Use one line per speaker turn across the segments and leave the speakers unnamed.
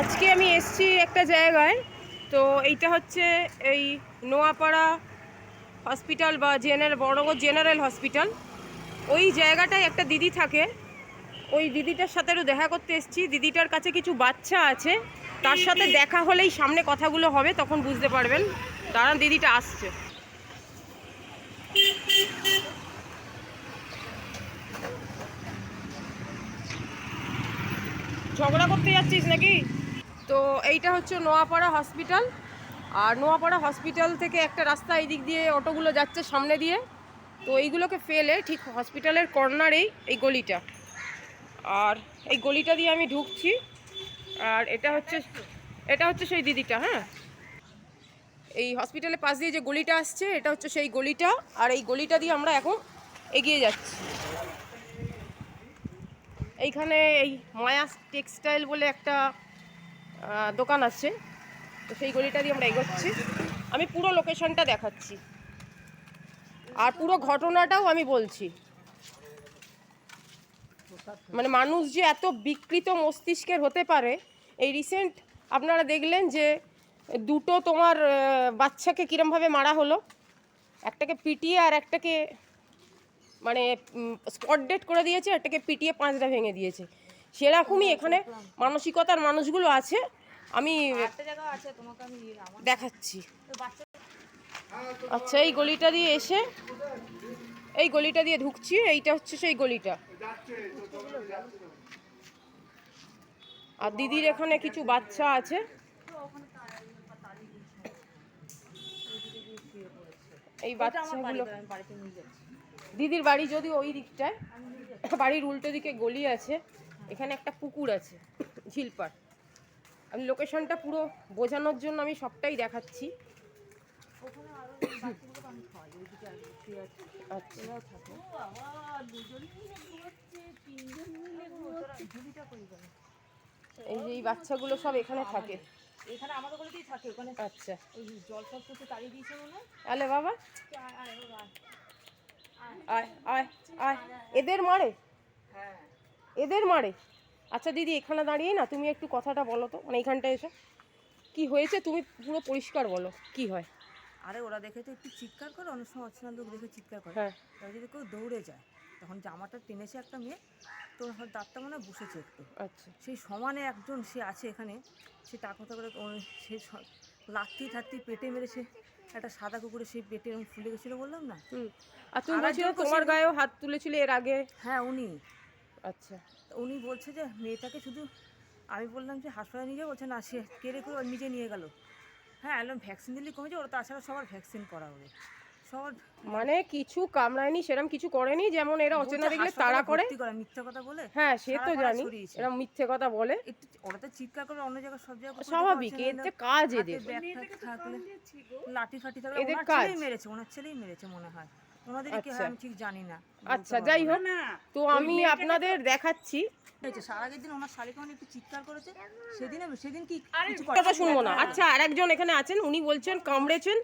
আজকে আমি এসছি একটা জায়গায়, তো এইটা হচ্ছে এই নোয়াপাড়া হসপিটাল বা জেনারেল বড়নগর জেনারেল হসপিটাল। ওই জায়গাটায় একটা দিদি থাকে, ওই দিদিটার সাথে একটু দেখা করতে এসছি। দিদিটার কাছে কিছু বাচ্চা আছে, তার সাথে দেখা হলেই সামনে কথাগুলো হবে, তখন বুঝতে পারবেন। দাঁড়ান, দিদিটা আসছে। ঝগড়া করতে যাচ্ছিস নাকি? তো এইটা হচ্ছে নোয়াপাড়া হসপিটাল। আর নোয়াপাড়া হসপিটাল থেকে একটা রাস্তা এই দিক দিয়ে অটোগুলো যাচ্ছে সামনে দিয়ে। তো এইগুলোকে ফেলে ঠিক হসপিটালের কর্নারেই এই গলিটা। আর এই গলিটা দিয়ে আমি ঢুকছি। আর এটা হচ্ছে এটা হচ্ছে সেই দিদিটা হ্যাঁ? এই হসপিটালের পাশ দিয়ে যে গলিটা আসছে, এটা হচ্ছে সেই গলিটা। আর এই গলিটা দিয়ে আমরা এখন এগিয়ে যাচ্ছি। এইখানে এই মায়া টেক্সটাইল বলে একটা দোকান আছে। তো সেই গলিটা দিয়ে আমরা এগোচ্ছি। আমি পুরো লোকেশনটা দেখাচ্ছি। আর পুরো ঘটনাটাও আমি বলছি। মানে মানুষ যে এত বিকৃত মস্তিষ্কের হতে পারে, এই রিসেন্ট আপনারা দেখলেন যে দুটো তোমার বাচ্চাকে কিরমভাবে মারা হলো। একটাকে পিটিয়ে আর একটাকে মানে স্পট ডেট করে দিয়েছে, একটাকে পিটিয়ে পাঁচটা ভেঙে দিয়েছে। সেরকমই এখানে মানসিকতার মানুষগুলো আছে। আমি দেখাচ্ছি। আচ্ছা এই গলিটা দিয়ে এসে এই গলিটা দিয়ে ঢুকছি এইটা হচ্ছে সেই গলিটা। আর দিদির এখানে কিছু বাচ্চা আছে। এই বাচ্চাগুলো দিদির বাড়ি যদি ওই দিকটায় বাড়ির উল্টো দিকে গলি আছে এখানে একটা পুকুর আছে ঝিলপার আমি লোকেশনটা পুরো বোঝানোর জন্য আমি সবটাই দেখাচ্ছি।
ওখানে আরও বাচ্চাগুলো আমি খাওয়াই ওইদিকে আর শুয়ে আছে।
আচ্ছা।
এরাও থাকে। ও বাবা দুজন মিলে ঘুরছে তিনজন মিলে ঘুরছে ঝুলিটা কই গেল
এই যে এই বাচ্চাগুলো সব এখানে থাকে।
এখানে আমাদের গলিতেই থাকে ওখানে
আচ্ছা।
ওই জল সব করতে তাড়িয়ে দিয়েছে মনে
আলে বাবা।
আয়, আয়, আয়।
আয় আয় আয়। এদের মারে?
হ্যাঁ।
এদের মারে। আচ্ছা দিদি এখানে দাঁড়িয়ে না তুমি একটু কথাটা বলো তো মানে এইখানটা এসে। কি হয়েছে? তুমি পুরো পরিষ্কার বলো কি হয়?
আরে ওরা দেখে তো একটু চিৎকার করে অনেক সময় অচেনা লোক দেখে চিৎকার করে।
হ্যাঁ।
ওরা যদি কেউ দৌড়ে যায় তখন জামাটা টেনেছে একটা মেয়ে তো দাঁতটা মনে হয় বসেছে একটু।
আচ্ছা।
সেই সমানে একজন সে আছে এখানে সে তার কথা করে সে লাত্তি থাত্তি পেটে মেরেছে একটা সাদা কুকুরে সেই পেটে ফুলে গেছিল বললাম না?
আর তুমি তোমার গায়েও হাত তুলেছিলে এর আগে?
হ্যাঁ উনি।
আচ্ছা।
উনি বলছে যে মেয়েটাকে শুধু আমি বললাম যে হাসপাতালে নিয়ে যাব বলছে না সে কেড়ে করে নিজে নিয়ে গেল। হ্যাঁ এলাম ভ্যাকসিন দিলে কমেছে ওরা তাছাড়া সবার ভ্যাকসিন করা ওদের। সবার
মানে কিছু কামড়ায়নি সেরকম কিছু করেনি যেমন এরা অচেনা দেখলে তাড়া করে।
মিথ্যা কথা বলে?
হ্যাঁ সে তো জানি এরা মিথ্যে কথা বলে।
একটু ওরা তো চিৎকার করে অন্য জায়গায় সব জায়গায়
স্বাভাবিক যে কাজ এদের।
লাঠি ফাটি থাকলে
এদের কাজ।
মেরেছে ওনার ছেলেই মেরেছে মনে হয়। ওনাদের কি হয়
আচ্ছা।
আমি ঠিক জানি না
আচ্ছা যাই হোক তো আমি আপনাদের দেখাচ্ছি।
হয়েছে সারা আগের দিন ওনার শালিকে উনি একটু চিৎকার করেছে সেদিন সেদিন কি কিছু
কথা শুনব না। আচ্ছা আর একজন এখানে আছেন উনি বলছেন কামড়েছেন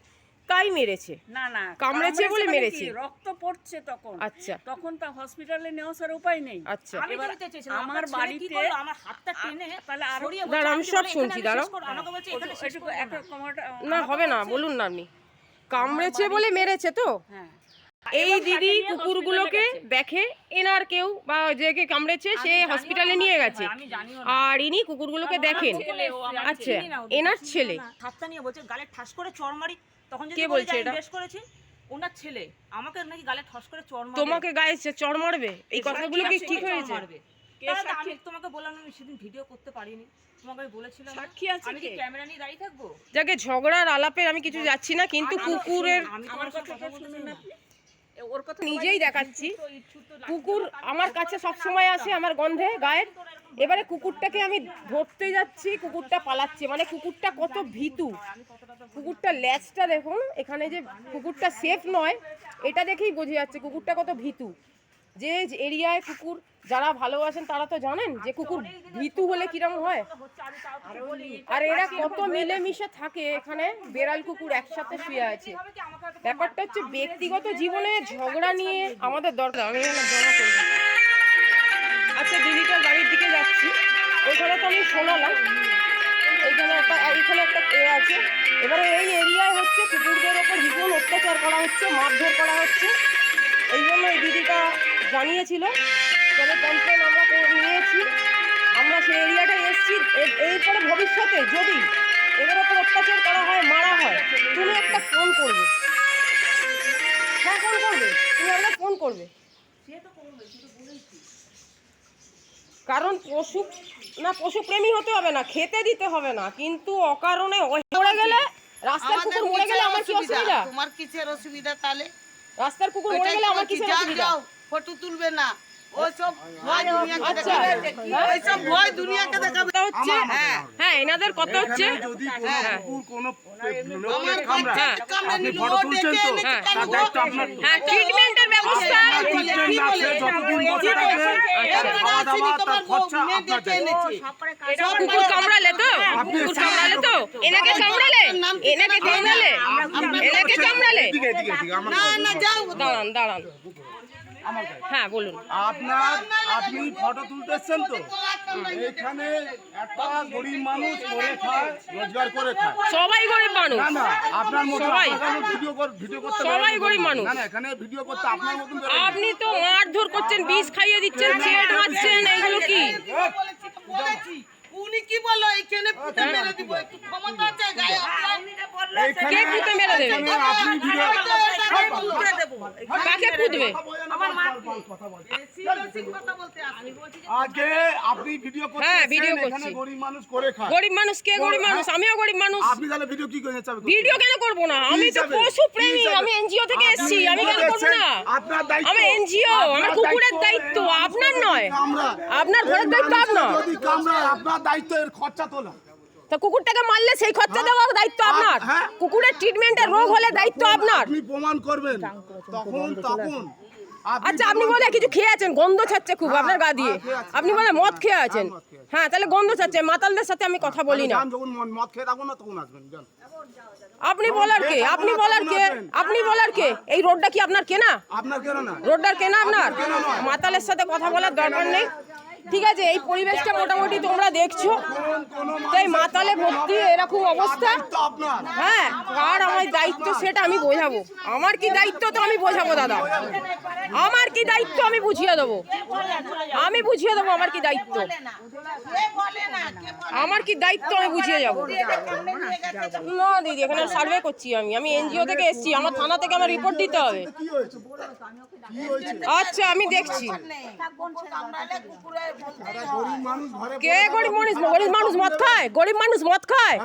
তাই মেরেছে?
না না
কামড়েছে বলে
মানে
মেরেছে।
রক্ত পড়ছে তখন।
আচ্ছা।
তখন তা হসপিটালে নেওয়া স্যার উপায় নেই।
আচ্ছা।
আমার
বাড়িতে
বাড়িতে-
আমার হাতটা টেনে
তাহলে আরও
সরিয়ে বলছে,
দাঁড়াও, আমি সব শুনছি, দাঁড়াও।
শেষ করব। আমাকে বলছে এখানে শেষ
একটু
করব
একটা
না।
না হবে না বলুন না আপনি। কামড়েছে বলে মেরেছে তো?
হ্যাঁ।
এই দিদি কুকুরগুলোকে দেখে এনার কেউ বা যে কে কামড়েছে সে হসপিটালে নিয়ে গেছে। আর ইনি কুকুরগুলোকে দেখেন। আচ্ছা এনার ছেলে।
নিয়ে বলছে গালে ঠাস করে চড় মারি। তখন
কে বলছে এটা?
বেশ ওনার ছেলে। আমাকে নাকি গালে ঠাস করে চড় মারে
তোমাকে গায়ে চড় মারবে? এই কথাগুলো কি ঠিক হয়েছে?
মারবে।
কে
তাহলে তো
সাক্ষী?
আমি তোমাকে বললাম আমি সেদিন ভিডিও করতে পারিনি। তোমাকে আমি বলেছিলাম
সাক্ষী আছে
আমি কি ক্যামেরা নিয়ে দাঁড়িয়ে থাকব?
যাকে ঝগড়ার আলাপের আমি কিছু যাচ্ছি না কিন্তু কুকুরের
আমার
তোমার সাথে
কথাটা
কথা
শুনুন
না।
ওর কথা
নিজেই দেখাচ্ছি। কুকুর আমার কাছে সব সময় আসে আমার গন্ধে গায়ের এবারে কুকুরটাকে আমি ধরতে যাচ্ছি কুকুরটা পালাচ্ছে মানে কুকুরটা কত ভীতু। কুকুরটা ল্যাচটা দেখুন এখানে যে কুকুরটা সেফ নয় এটা দেখেই বোঝা যাচ্ছে কুকুরটা কত ভীতু। যে এরিয়ায় কুকুর যারা ভালোবাসেন তারা তো জানেন যে কুকুর ভীতু হলে কিরম হয়। আর এরা কত মিলেমিশে থাকে এখানে বেড়াল কুকুর একসাথে শুয়ে আছে। ব্যাপারটা হচ্ছে ব্যক্তিগত জীবনে ঝগড়া নিয়ে আমাদের দরকার আমি আচ্ছা দিদিটার বাড়ির দিকে যাচ্ছি। ওইখানে তো আমি শোনালাম। এখানে একটা এ আছে। এবারে এই এরিয়ায় হচ্ছে কুকুরদের ওপর ভীষণ অত্যাচার করা হচ্ছে মারধর করা হচ্ছে। এই জন্য এই দিদিটা জানিয়েছিল তবে কমপ্লেন আমরা নিয়েছি। আমরা সেই এরিয়াটায় এসেছি। এরপরে ভবিষ্যতে যদি এদের ওপর অত্যাচার করা হয় মারা হয় তুমি একটা ফোন করবে। হ্যাঁ ফোন করবে। তুমি একটা ফোন করবে। কারণ পশু না পশু প্রেমী হতে হবে না খেতে দিতে হবে না। কিন্তু অকারণে মরে গেলে রাস্তার কুকুর মরে গেলে আমার কি অসুবিধা?
তোমার কিসের অসুবিধা তাহলে?
রাস্তার কুকুর মরে গেলে আমার কিসের অসুবিধা?
ফটো তুলবে না।
আচ্ছা।
হ্যাঁ
হ্যাঁ এনাদের হচ্ছে। হ্যাঁ। হ্যাঁ। ট্রিটমেন্টের ব্যবস্থা। কুকুর কামড়ালে তো? কুকুর কামড়ালে তো? এনাকে কামড়ালে? এনাকে কামড়ালে? এনাকে কামড়ালে? দাঁড়ান দাঁড়ান। হ্যাঁ বলুন
আপনার আপনি ফটো তুলতে এসছেন তো এখানে একটা গরিব মানুষ করে খায় রোজগার করে খায়
সবাই গরিব মানুষ
না না আপনার মতো
সবাই।
ভিডিও কর ভিডিও করতে
সবাই গরিব মানুষ।
না না এখানে ভিডিও করতে আপনার মতন
আপনি তো মারধর করছেন বিষ খাইয়ে দিচ্ছেন ছেট মারছেন এগুলো কি
বলেছি উনি কি বলল এইখানে পুঁতে মেরে দিব একটু ক্ষমতা আছে গায়ে আপনার?
এইখানে-
কে পুঁতে মেরে দেবে?
ভিডিও
কাকে পুঁতবে
সিরিয়াসলি কথা বলতে আসি।
আজকে আপনি ভিডিও করতে
হ্যাঁ, ভিডিও করছি।
গরিব মানুষ করে খায়।
গরিব মানুষ কে গরিব মানুষ? আমিও গরিব মানুষ।
আপনি তাহলে ভিডিও কি করে চাবে
ভিডিও কেন করব না? আমি তো পশু প্রেমী আমি এনজিও থেকে এসেছি আমি কেন করব না?
আপনার দায়িত্ব।
আমি এনজিও আমার কুকুরের দায়িত্ব আপনার নয়। আপনার ঘরের দায়িত্ব আপনার।
যদি আপনার দায়িত্ব এর খরচা তোলা।
তা কুকুরটাকে মারলে সেই খরচা দেওয়ার দায়িত্ব আপনার।
হ্যাঁ।
কুকুরের ট্রিটমেন্টের রোগ হলে দায়িত্ব আপনার।
আপনি প্রমাণ করবেন। তখন তখন।
আচ্ছা আপনি বলে কিছু খেয়ে আছেন গন্ধ ছাড়ছে খুব আপনার গা দিয়ে। আপনি বলে মদ খেয়ে আছেন হ্যাঁ তাহলে গন্ধ ছাড়ছে। মাতালদের সাথে আমি কথা বলি না। আপনি বলার কে? আপনি বলার কে? আপনি বলার কে? এই রোডটা কি আপনার কেনা?
আপনার কেন না।
রোডটার কেনা আপনার মাতালের সাথে কথা বলার দরকার নেই। ঠিক আছে, এই পরিবেশটা মোটামুটি তোমরা দেখছ। তো এই মাতালে ভর্তি এরকম অবস্থা। হ্যাঁ আর আমার দায়িত্ব সেটা আমি বোঝাবো। আমার কি দায়িত্ব তো আমি বোঝাবো, দাদা। আমার কি দায়িত্ব আমি বুঝিয়ে দেবো। আমি বুঝিয়ে দেবো আমার কি দায়িত্ব। আমার কি দায়িত্ব আমি বুঝিয়ে যাব। না, দিদি, এখানে সার্ভে করছি আমি। আমি এনজিও থেকে এসেছি। আমার থানা থেকে আমার রিপোর্ট দিতে হবে। আচ্ছা আমি দেখছি। কে গরিব মানুষ? গরিব মানুষ মদ খায়? গরিব মানুষ মদ খায়?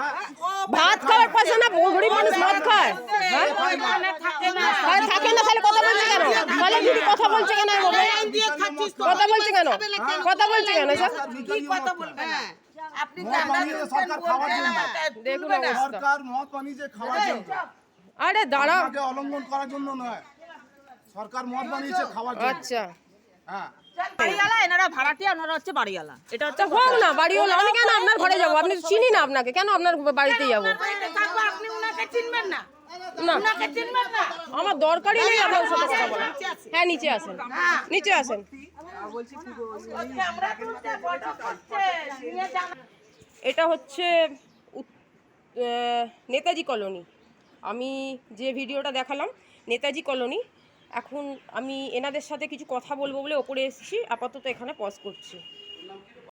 ভাত খাওয়ার পয়সা না গরিব মানুষ মদ খায়? হ্যাঁ? থাকে না তাহলে কথা বলছে কেন? তাহলে দিদি কথা বলছে কেন? কথা বলছে কেন? কথা বলছে কেন স্যার?
কথা বলবে না আপনি
মদ বানিয়েছে সরকার খাওয়ার জন্য।
দেখুন
সরকার মদ বানিয়েছে খাওয়ার জন্য
আরে দাঁড়াও।
তাকে অলঙ্ঘন করার জন্য নয় সরকার মদ বানিয়েছে খাওয়ার জন্য।
আচ্ছা।
হ্যাঁ
বাড়িওয়ালা এনারা ভাড়াটিয়া ওনারা হচ্ছে বাড়িওয়ালা। এটা
তা হোক না বাড়ি আমি কেন আপনার ঘরে যাব? আপনি তো চিনি না আপনাকে। কেন আপনার বাড়িতে যাব?
আপনি উনাকে চিনবেন না?
না।
উনাকে চিনবেন না?
আমার দরকারই নেই আপনার সাথে কথা বলা হ্যাঁ নিচে আসেন। নিচে আসেন। এটা হচ্ছে নেতাজি কলোনি। আমি যে ভিডিওটা দেখালাম নেতাজি কলোনি এখন আমি এনাদের সাথে কিছু কথা বলব বলে ওপরে এসেছি। আপাতত এখানে পজ করছি।